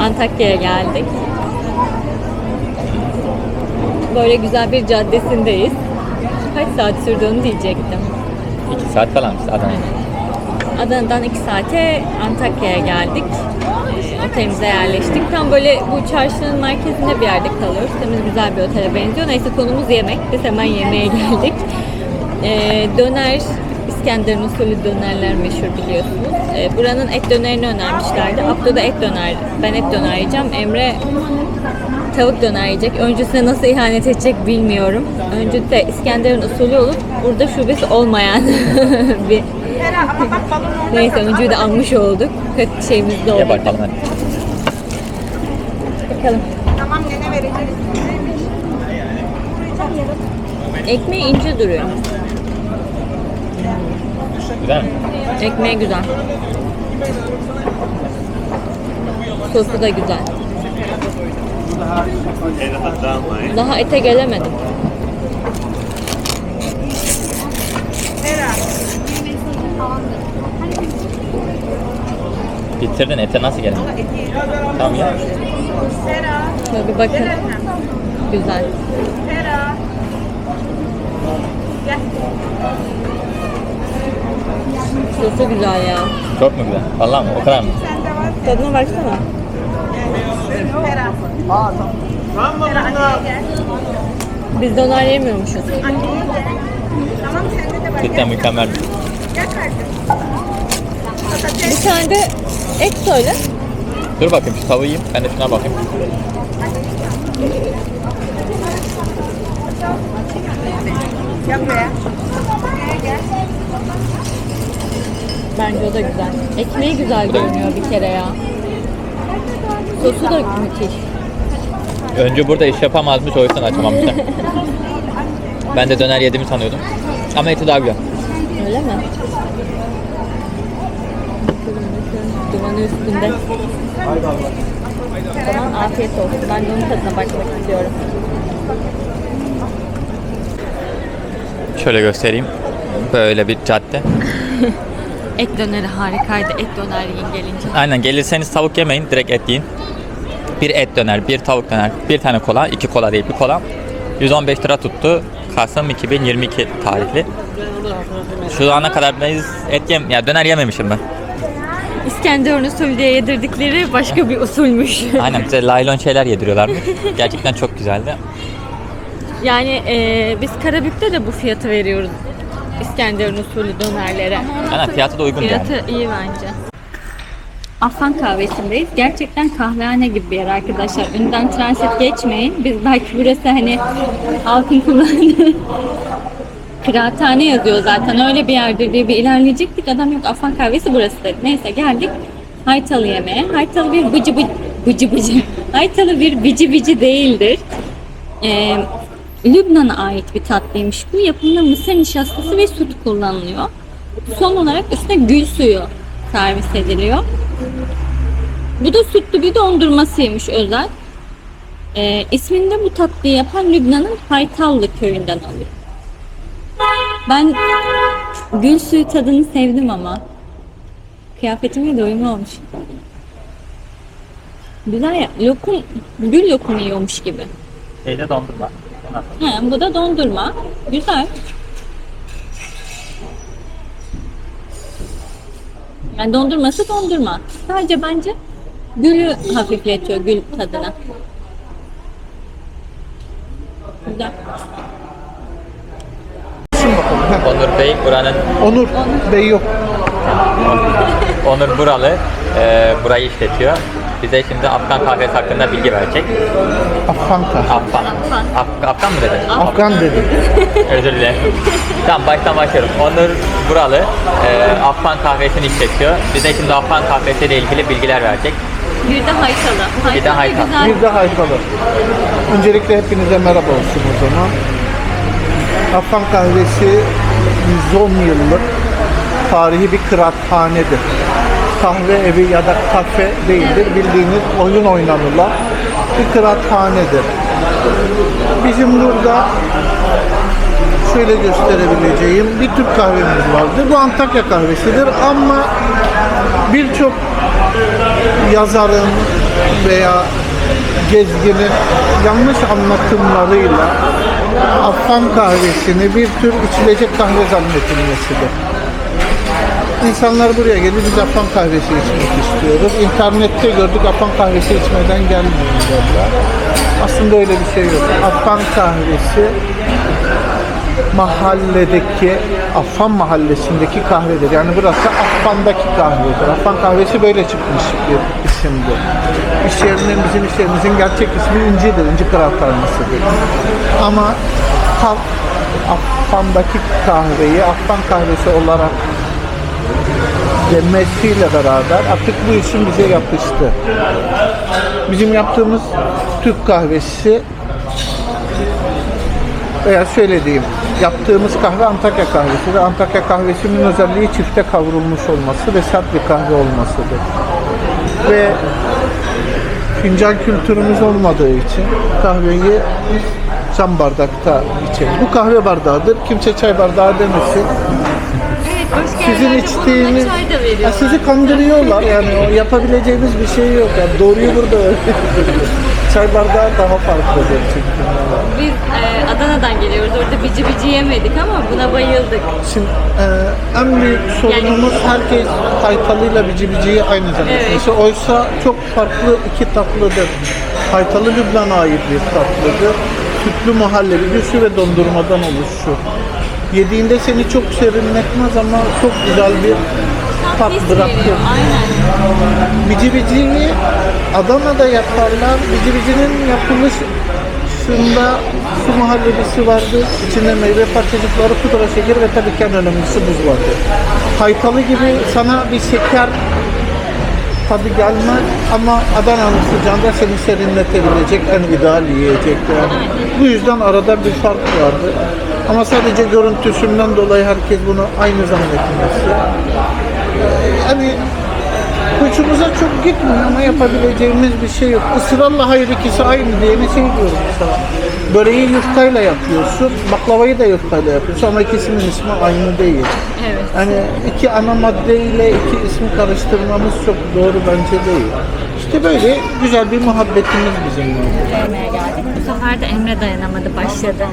Antakya'ya geldik. Böyle güzel bir caddesindeyiz. Kaç saat sürdüğünü diyecektim. 2 saat falan işte Adana'ya. Adana'dan 2 saate Antakya'ya geldik. Ee, Otelimize yerleştik. Tam böyle bu çarşının merkezinde bir yerde kalıyoruz. Temiz güzel bir otele benziyor. Neyse konumuz yemek. Biz hemen yemeğe geldik. Ee, döner, İskenderun usulü dönerler meşhur biliyorsunuz. Ee, buranın et dönerini önermişlerdi. Abdo da et döner. Ben et döner yiyeceğim. Emre tavuk döner yiyecek. Öncesine nasıl ihanet edecek bilmiyorum. Önce de İskenderun usulü olup burada şubesi olmayan bir Neyse öncüyü de almış olduk. Kötü şeyimiz de oldu. Bakalım hadi. Bakalım. Tamam gene vereceğiz. Ekmeği ince duruyor. Güzel mi? Ekmeği güzel. Sosu da güzel. Daha ete gelemedim. Bitirdin ete nasıl geldin? Tamam ya. Şöyle bir bakın. Güzel. Sosu güzel ya. Çok mu güzel? Vallahi mı? O kadar mı? Tadına baksana. Biz döner yemiyormuşuz. Cidden mükemmel. Bir tane de et söyle. Dur bakayım şu tavuğu yiyeyim. Ben de şuna bakayım. Gel gel. Bence o da güzel. Ekmeği güzel görünüyor bir kere ya. Sosu da müthiş. Önce burada iş yapamazmış o yüzden açamamışlar. ben de döner yediğimi sanıyordum. Ama eti daha güzel. Öyle mi? Bakalım. Dumanı üstünde. Tamam afiyet olsun. Ben de onun tadına bakmak istiyorum. Şöyle göstereyim. Böyle bir cadde. Et döneri harikaydı. Et döner yiyin gelince. Aynen gelirseniz tavuk yemeyin. Direkt et yiyin. Bir et döner, bir tavuk döner, bir tane kola, iki kola değil bir kola. 115 lira tuttu. Kasım 2022 tarihli. Şu ana kadar ben et yem, ya döner yememişim ben. İskenderun usulü diye yedirdikleri başka bir usulmüş. Aynen bize laylon şeyler yediriyorlardı. Gerçekten çok güzeldi. yani e, biz Karabük'te de bu fiyatı veriyoruz. İskenderun usulü dönerlere. Aynen fiyatı da uygun yani. Fiyatı iyi bence. Afan kahvesindeyiz. Gerçekten kahvehane gibi bir yer arkadaşlar. Önden transit geçmeyin. Biz belki burası hani halkın kullandığı kıraathane yazıyor zaten. Öyle bir yerdir diye bir ilerleyecektik. Adam yok Afan kahvesi burası dedi. Neyse geldik. Haytalı yemeğe. Haytalı bir bıcı bıcı, bıcı bıcı. Haytalı bir bici bici değildir. Ee, Lübnan'a ait bir tatlıymış bu. Yapımında mısır nişastası ve süt kullanılıyor. Son olarak üstüne gül suyu servis ediliyor. Bu da sütlü bir dondurmasıymış özel. Ee, ismini bu tatlıyı yapan Lübnan'ın Haytallı köyünden alıyor. Ben gül suyu tadını sevdim ama. Kıyafetime de uyumlu olmuş. Güzel ya. Lokum, gül lokumu yiyormuş gibi. Şeyde dondurma. He, bu da dondurma. Güzel. Yani dondurması dondurma. Sadece bence gülü hafifletiyor gül tadına. Güzel. Onur Bey buranın Onur Bey yok. Onur Buralı e, burayı işletiyor. Bize şimdi Afgan kahvesi hakkında bilgi verecek. Afganka. Afgan. Af- Afgan mı dedin? Afgan dedi. Özür dilerim. tamam baştan başlıyorum. Onur Buralı e, Afgan kahvesini işletiyor. Bize şimdi Afgan kahvesiyle ilgili bilgiler verecek. Bir de haytalı. Bir de haytalı. güzel. Bir de hayfalı. Öncelikle hepinize merhaba olsun o zaman. Afgan kahvesi 110 yıllık tarihi bir kıraathanedir. Kahve evi ya da kafe değildir. Bildiğiniz oyun oynanılan bir kıraathanedir. Bizim burada şöyle gösterebileceğim bir Türk kahvemiz vardır. Bu Antakya kahvesidir ama birçok yazarın, veya gezginin yanlış anlatımlarıyla Afgan kahvesini bir tür içilecek kahve zannedilmesidir. İnsanlar buraya gelip biz Afgan kahvesi içmek istiyoruz. İnternette gördük Afgan kahvesi içmeden gelmeyin derler. Aslında öyle bir şey yok. Afgan kahvesi mahalledeki Afgan mahallesindeki kahvedir. Yani burası Afgan'daki kahvedir. Afgan kahvesi böyle çıkmış bir isimdir. İş yerinin bizim iş yerimizin gerçek ismi İnci'dir. İnci Kıraathanesi'dir. Ama halk Afgan'daki kahveyi Afgan kahvesi olarak demesiyle beraber artık bu isim bize yapıştı. Bizim yaptığımız Türk kahvesi veya şöyle diyeyim, yaptığımız kahve Antakya kahvesi ve Antakya kahvesinin özelliği çifte kavrulmuş olması ve sert bir kahve olmasıdır. Ve fincan kültürümüz olmadığı için kahveyi cam bardakta içeriz. Bu kahve bardağıdır. Kimse çay bardağı demesin. Sizin içtiğiniz buna çay da Ya sizi kandırıyorlar yani o yapabileceğimiz bir şey yok. Yani doğruyu burada öğreniyoruz. Çay bardağı daha farklıdır çünkü. Biz e, Adana'dan geliyoruz. Orada bici bici yemedik ama buna bayıldık. Şimdi e, en büyük sorunumuz herkes haytalıyla bici biciyi aynı zannetmesi. Oysa çok farklı iki tatlıdır. Haytalı Lübnan'a ait bir tatlıdır. Sütlü muhallebi, güçlü ve dondurmadan oluşur. Yediğinde seni çok serinletmez ama çok güzel bir tat. Aynen. Bici biciyi Adana'da yaparlar. Bici bicinin yapılışında su muhallebisi vardır. İçinde meyve parçacıkları, pudra şekeri ve tabii ki en önemlisi buz vardır. Haytalı gibi sana bir şeker tadı gelmez ama Adana'nın sıcağında seni serinletebilecek en ideal yiyecekler. Bu yüzden arada bir fark vardır. Ama sadece görüntüsünden dolayı herkes bunu aynı zannetmesi. Yani Hoşumuza çok gitmiyor ama yapabileceğimiz bir şey yok. Israrla hayır ikisi aynı diye bir şey diyorum mesela. Böreği yufkayla yapıyorsun, baklavayı da yufkayla yapıyorsun ama ikisinin ismi aynı değil. Evet. Yani iki ana maddeyle iki ismi karıştırmamız çok doğru bence değil. İşte böyle güzel bir muhabbetimiz bizim var. Yemeğe geldik. Bu sefer de Emre dayanamadı başladı.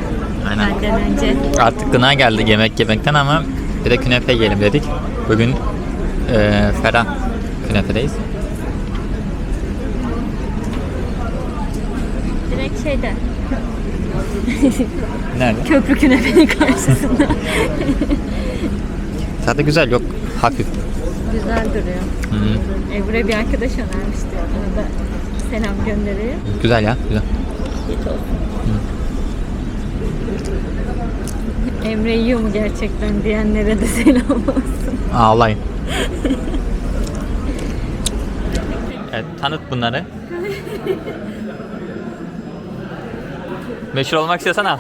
Aynen. Benden önce. Artık gına geldi yemek yemekten ama bir de künefe yiyelim dedik. Bugün eee Ferah künefedeyiz. Direkt şeyde. Nerede? Köprü künefenin karşısında. Tadı güzel yok hafif. Güzel duruyor. Hı. Ebru'ya bir arkadaş önermişti. Ona da selam gönderiyor. Güzel ya güzel. Olsun. Emre yiyor mu gerçekten diyenlere de selam olsun. Ağlayın. evet, tanıt bunları. Meşhur olmak istiyorsan al.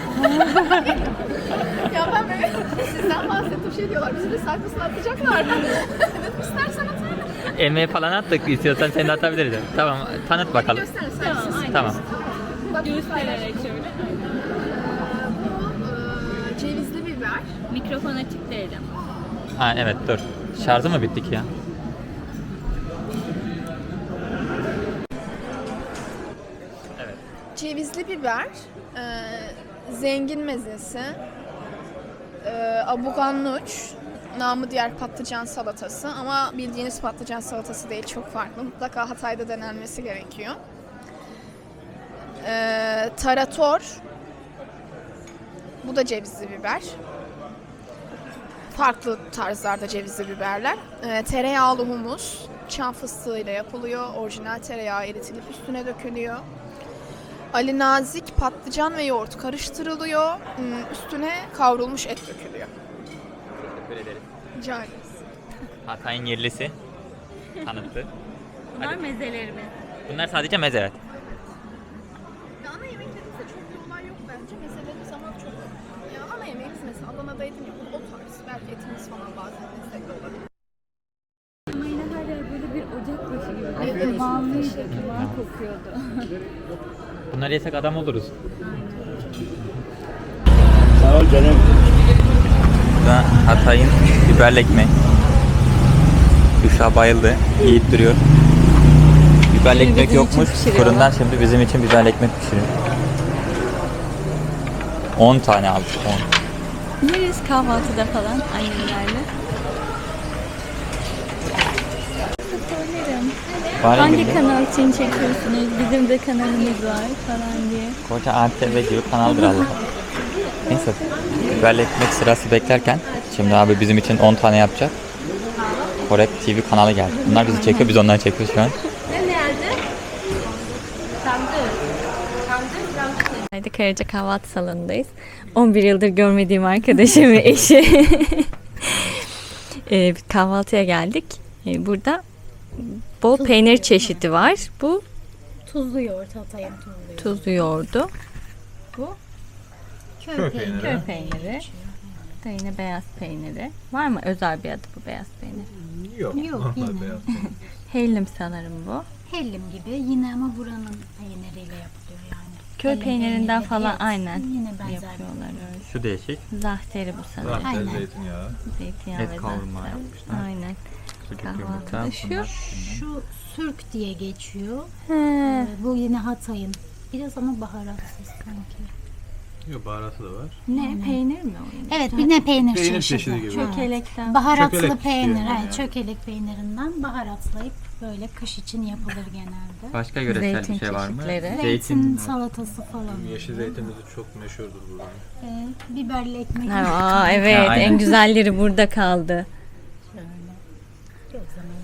Ya ben böyle sizden bahsettim şey diyorlar bizi de sayfasına atacaklar. Dedim istersen atarım. Emeği falan attık istiyorsan seni de atabiliriz. Tamam tanıt bakalım. Göster sayfasını. Tamam. Bak göstererek şöyle. Bu e, cevizli biber. Mikrofon açık değilim. Ha evet dur. Şarjı mı bittik ya? Cevizli biber. e, zengin mezesi. E, abugannuç. Namı diğer patlıcan salatası ama bildiğiniz patlıcan salatası değil çok farklı. Mutlaka Hatay'da denenmesi gerekiyor. E, tarator. Bu da cevizli biber. Farklı tarzlarda cevizli biberler. E, tereyağlı humus. Çam fıstığıyla yapılıyor. Orijinal tereyağı eritilip üstüne dökülüyor. Ali nazik patlıcan ve yoğurt karıştırılıyor. Hmm, Üstüne kavrulmuş et dökülüyor. Teşekkür ederiz. Rica ederiz. Hatay'ın yerlisi tanıttı. Bunlar mezelerimiz. Bunlar sadece meze evet. Ya ana yemeklerimizde çok bir olay yok bence. Mezelerimiz ama çok. Ya ana yemeğimiz mesela Adana'daydım ya o tarz. Belki etimiz falan bazen destekli olabilir. Ama yine her yer böyle bir ocak başı gibi. Evet. Dumanlıydı, duman kokuyordu. Bunları yesek adam oluruz. Sağ ol canım. Da Hatay'ın biberli ekmeği. Büşra bayıldı. Yiyip duruyor. biberli Bizim ekmek için yokmuş. pişiriyorlar. Fırından şimdi bizim için biberli ekmek pişiriyor. 10 tane aldık 10. Yeriz kahvaltıda falan annemlerle. Hangi gibi. kanal için çekiyorsunuz? Bizim de kanalımız var falan diye. Koca ATV gibi kanaldır Allah. Neyse. Biberli ekmek sırası beklerken şimdi abi bizim için 10 tane yapacak. Korek TV kanalı geldi. Bunlar bizi çekiyor, biz onları çekiyoruz şu an. Haydi Karaca kahvaltı salonundayız. 11 yıldır görmediğim arkadaşım ve eşi. Bir kahvaltıya geldik. Ee, burada bol peynir çeşidi var. Bu Tuzlu yoğurt Hatay'ın tuzlu tuzlu yoğurdu. Köy peyniri. Köy peyniri. Da yine beyaz peyniri. Var mı özel bir adı bu beyaz peynir? Yok yine. Hellim sanırım bu. Hellim gibi yine ama buranın peyniriyle yapılıyor yani. Köy Hellim peynirinden peyniriyle, falan evet, aynen Yine benzer. yapıyorlar öyle. Şu değişik. Zahteri bu sanırım. Aynen. Zeytinyağı Et ve kavurma zahter. yapmışlar. Aynen. Sucuk Kahvaltıda yumurta. şu. bunlar. Şu sürk diye geçiyor. He. Ee, Bu yine Hatay'ın. Biraz ama baharatsız sanki. Yok baharatı da var. Ne peynir mi o yine? Evet bir ne peynir, Peynir çeşidi. çeşidi gibi. Çökelekten. Baharatlı Çökelek peynir. diyor. Evet, çökelek peynirinden baharatlayıp böyle kış için yapılır genelde. Başka yöresel Zeytin bir şey var mı? çeşitleri. Zeytin salatası falan. Yeşil zeytinimiz çok meşhurdur burada. Ee, biberli ekmek. Aa evet aynen. en güzelleri burada kaldı.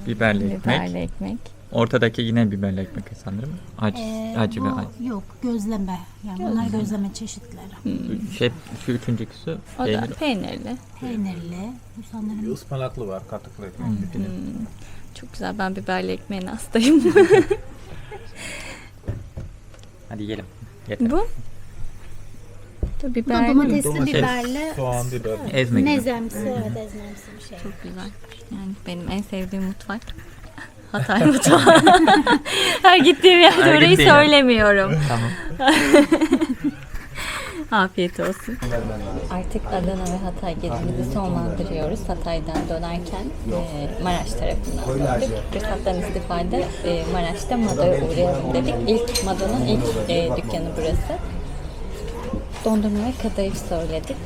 Biberli ekmek. Biberli ekmek. Ortadaki yine biberli ekmek sanırım. Acı, Ee, acı bu ve acı. yok gözleme. Yani bunlar gözleme çeşitleri. Şey, şu üçüncüsü O da peynir. peynirli. Peynirli. Bu sanırım Bir ıspanaklı var, katıklı ekmek. Çok güzel ben biberli ekmeğin hastayım. Hadi yiyelim. Yeter. bu? Da Bu da biberli. domatesli Domates, biberli. Soğan, biber. Ezme gibi. Evet ezmemsi bir şey. Çok güzel. Yani benim en sevdiğim mutfak. Hatay mutfağı. Her gittiğim yerde Her orayı gittiğin yer. söylemiyorum. Tamam. Afiyet olsun. Artık Adana ve Hatay gezimizi sonlandırıyoruz. Hatay'dan dönerken e, Maraş tarafından döndük. Fırsattan istifade e, Maraş'ta Mado'ya uğrayalım dedik. İlk Mado'nun ilk e, dükkanı burası. Dondurma ve kadayıf söyledik.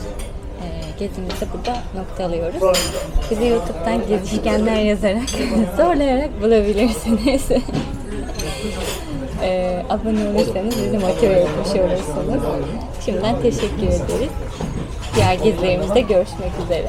E, gezimizi burada noktalıyoruz. Bizi YouTube'dan gezişkenler yazarak, zorlayarak bulabilirsiniz. Ee, abone olursanız bizi motive etmiş olursunuz. Şimdiden teşekkür ederiz. Diğer gezilerimizde görüşmek üzere.